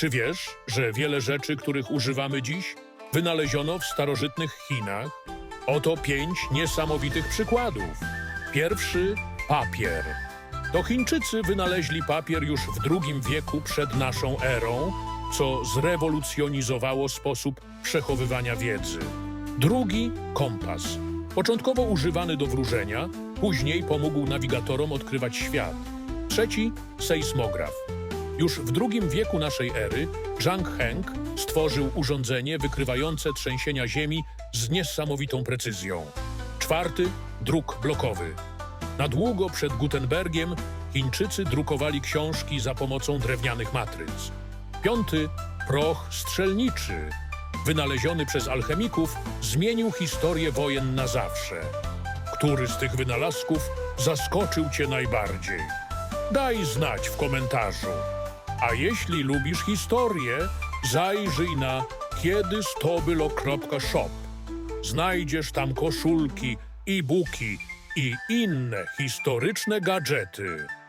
Czy wiesz, że wiele rzeczy, których używamy dziś, wynaleziono w starożytnych Chinach? Oto pięć niesamowitych przykładów. Pierwszy papier. To Chińczycy wynaleźli papier już w II wieku przed naszą erą, co zrewolucjonizowało sposób przechowywania wiedzy. Drugi kompas. Początkowo używany do wróżenia, później pomógł nawigatorom odkrywać świat. Trzeci sejsmograf. Już w II wieku naszej ery Zhang Heng stworzył urządzenie wykrywające trzęsienia ziemi z niesamowitą precyzją. Czwarty druk blokowy. Na długo przed Gutenbergiem Chińczycy drukowali książki za pomocą drewnianych matryc. Piąty proch strzelniczy. Wynaleziony przez alchemików, zmienił historię wojen na zawsze. Który z tych wynalazków zaskoczył Cię najbardziej? Daj znać w komentarzu. A jeśli lubisz historię, zajrzyj na kiedystobylo.shop. Znajdziesz tam koszulki, e-booki i inne historyczne gadżety.